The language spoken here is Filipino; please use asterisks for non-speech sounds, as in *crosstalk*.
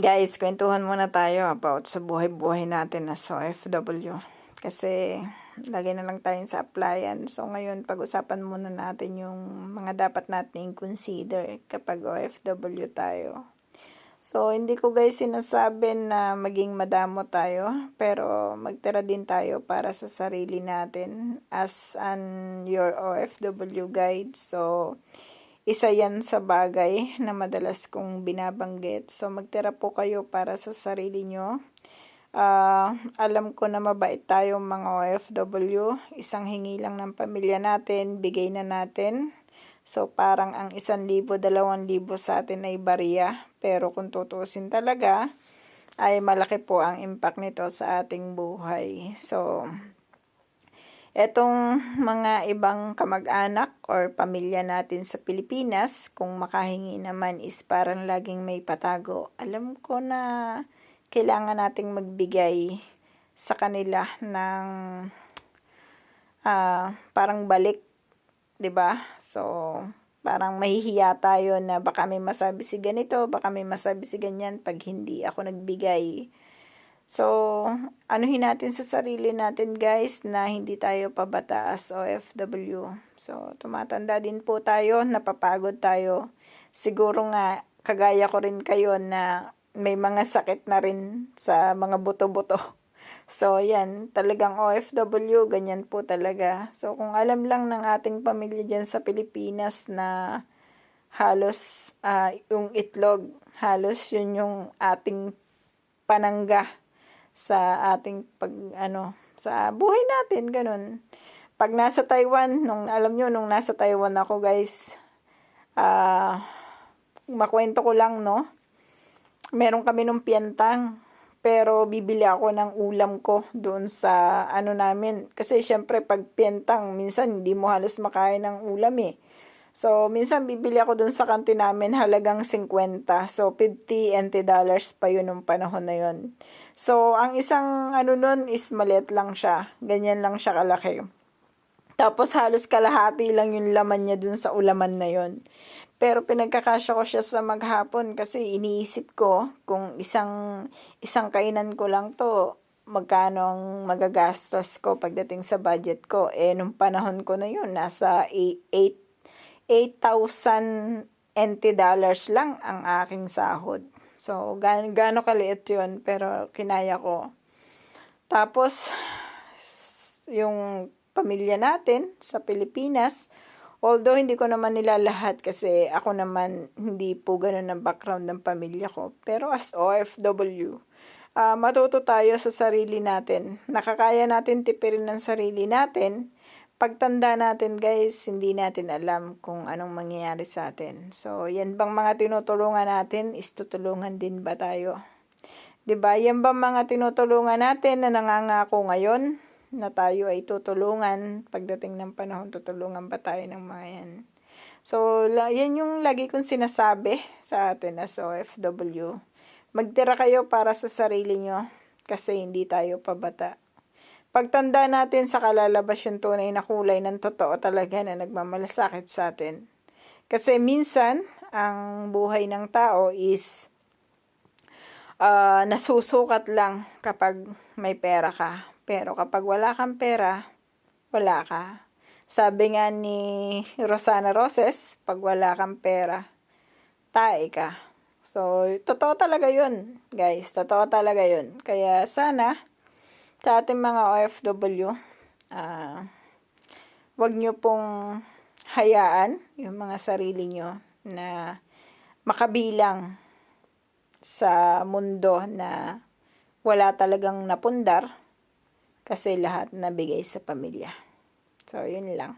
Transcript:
Guys, kwentuhan muna tayo about sa buhay-buhay natin as OFW. Kasi lagi na lang tayo sa appliance. So ngayon, pag-usapan muna natin yung mga dapat nating consider kapag OFW tayo. So, hindi ko guys sinasabi na maging madamo tayo, pero magtira din tayo para sa sarili natin as an your OFW guide. So, isa yan sa bagay na madalas kong binabanggit. So, magtira po kayo para sa sarili nyo. Uh, alam ko na mabait tayo mga OFW. Isang hingi lang ng pamilya natin, bigay na natin. So, parang ang isang libo, dalawang libo sa atin ay bariya. Pero kung tutusin talaga, ay malaki po ang impact nito sa ating buhay. So, etong mga ibang kamag-anak or pamilya natin sa Pilipinas, kung makahingi naman is parang laging may patago. Alam ko na kailangan nating magbigay sa kanila ng uh, parang balik 'di ba? So, parang mahihiya tayo na baka may masabi si ganito, baka may masabi si ganyan pag hindi ako nagbigay. So, anuhin natin sa sarili natin guys na hindi tayo pabata as OFW. So, tumatanda din po tayo, napapagod tayo. Siguro nga, kagaya ko rin kayo na may mga sakit na rin sa mga buto-buto. *laughs* So, yan, talagang OFW, ganyan po talaga. So, kung alam lang ng ating pamilya dyan sa Pilipinas na halos uh, yung itlog, halos yun yung ating panangga sa ating pag, ano, sa buhay natin, ganun. Pag nasa Taiwan, nung, alam nyo, nung nasa Taiwan ako, guys, ah, uh, makwento ko lang, no? Meron kami nung piantang pero bibili ako ng ulam ko doon sa ano namin. Kasi syempre pag piyentang, minsan hindi mo halos makain ng ulam eh. So, minsan bibili ako doon sa kantin namin halagang 50. So, 50 NT dollars pa yun nung panahon na yun. So, ang isang ano nun is maliit lang siya. Ganyan lang siya kalaki. Tapos halos kalahati lang yung laman niya dun sa ulaman na yon. Pero pinagkakasya ko siya sa maghapon kasi iniisip ko kung isang isang kainan ko lang to, magkano ang magagastos ko pagdating sa budget ko. Eh, nung panahon ko na yun, nasa 8,000 NT dollars lang ang aking sahod. So, gan gaano kaliit yun, pero kinaya ko. Tapos, yung pamilya natin sa Pilipinas, Although hindi ko naman nila lahat kasi ako naman hindi po ganun ang background ng pamilya ko. Pero as OFW, uh, ah, matuto tayo sa sarili natin. Nakakaya natin tipirin ng sarili natin. Pagtanda natin guys, hindi natin alam kung anong mangyayari sa atin. So, yan bang mga tinutulungan natin is tutulungan din ba tayo? 'Di ba? Yan bang mga tinutulungan natin na nangangako ngayon? na tayo ay tutulungan. Pagdating ng panahon, tutulungan ba tayo ng mga yan? So, yan yung lagi kong sinasabi sa atin as OFW. Magtira kayo para sa sarili nyo kasi hindi tayo pabata. Pagtanda natin sa kalalabas yung tunay na kulay ng totoo talaga na nagmamalasakit sa atin. Kasi minsan, ang buhay ng tao is uh, nasusukat lang kapag may pera ka. Pero kapag wala kang pera, wala ka. Sabi nga ni Rosana Roses, pag wala kang pera, tae ka. So, totoo talaga yun, guys. Totoo talaga yun. Kaya sana, sa ating mga OFW, uh, ah, wag nyo pong hayaan yung mga sarili nyo na makabilang sa mundo na wala talagang napundar kasi lahat nabigay sa pamilya. So, yun lang.